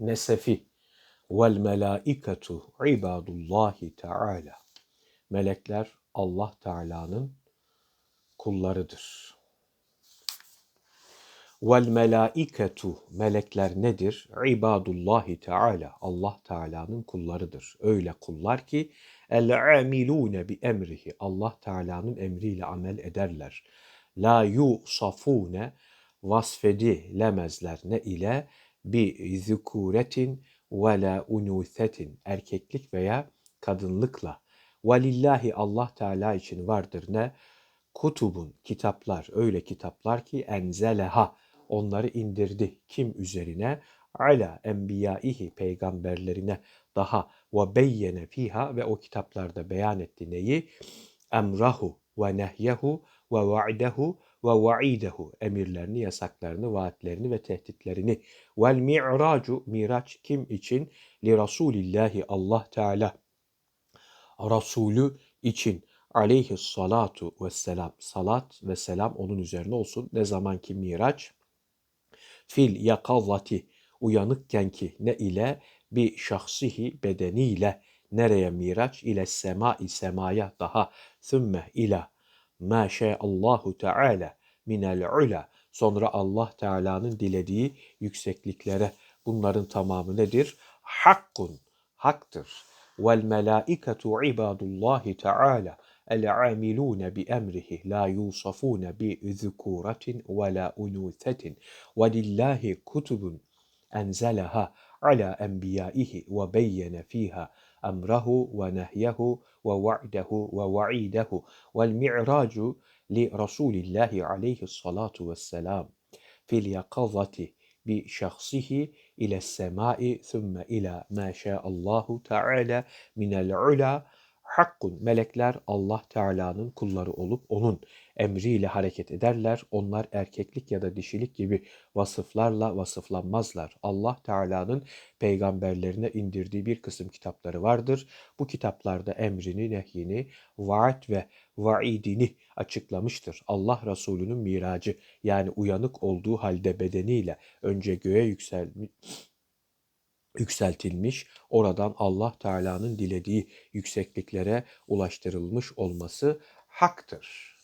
Nesefi vel melaiketu ibadullahi teala. Melekler Allah Teala'nın kullarıdır. Vel melaiketu melekler nedir? İbadullahi Teala Allah Teala'nın kullarıdır. Öyle kullar ki el amilune bi emrihi Allah Teala'nın emriyle amel ederler. La yusafune vasfedilemezler ne ile bi zikuretin ve la unusetin erkeklik veya kadınlıkla. Velillahi Allah Teala için vardır ne? Kutubun kitaplar öyle kitaplar ki enzeleha onları indirdi kim üzerine ala enbiyaihi peygamberlerine daha ve beyyene fiha ve o kitaplarda beyan etti neyi emrahu ve nehyehu ve va'dehu ve va'idehu emirlerini, yasaklarını, vaatlerini ve tehditlerini. Vel mi'racu miraç kim için? Li Rasulillahi Allah Teala Resulü için aleyhi salatu ve selam salat ve selam onun üzerine olsun. Ne zaman ki miraç fil yakavati uyanıkken ki ne ile bir şahsihi bedeniyle nereye miraç ile semai semaya daha sümme ila Maşe Allahu Teala minel ula. Sonra Allah Teala'nın dilediği yüksekliklere. Bunların tamamı nedir? Hakkun, haktır. Vel melaiketu ibadullahi Teala el-amilûne bi emrihi la yusafûne bi zükûratin ve la unûthetin ve lillahi kutubun أنزلها على أنبيائه وبين فيها أمره ونهيه ووعده ووعيده والمعراج لرسول الله عليه الصلاة والسلام في اليقظة بشخصه إلى السماء ثم إلى ما شاء الله تعالى من العلا hakkun melekler Allah Teala'nın kulları olup onun emriyle hareket ederler. Onlar erkeklik ya da dişilik gibi vasıflarla vasıflanmazlar. Allah Teala'nın peygamberlerine indirdiği bir kısım kitapları vardır. Bu kitaplarda emrini, nehyini, vaat ve vaidini açıklamıştır. Allah Resulü'nün miracı yani uyanık olduğu halde bedeniyle önce göğe yükselmiş yükseltilmiş, oradan Allah Teala'nın dilediği yüksekliklere ulaştırılmış olması haktır.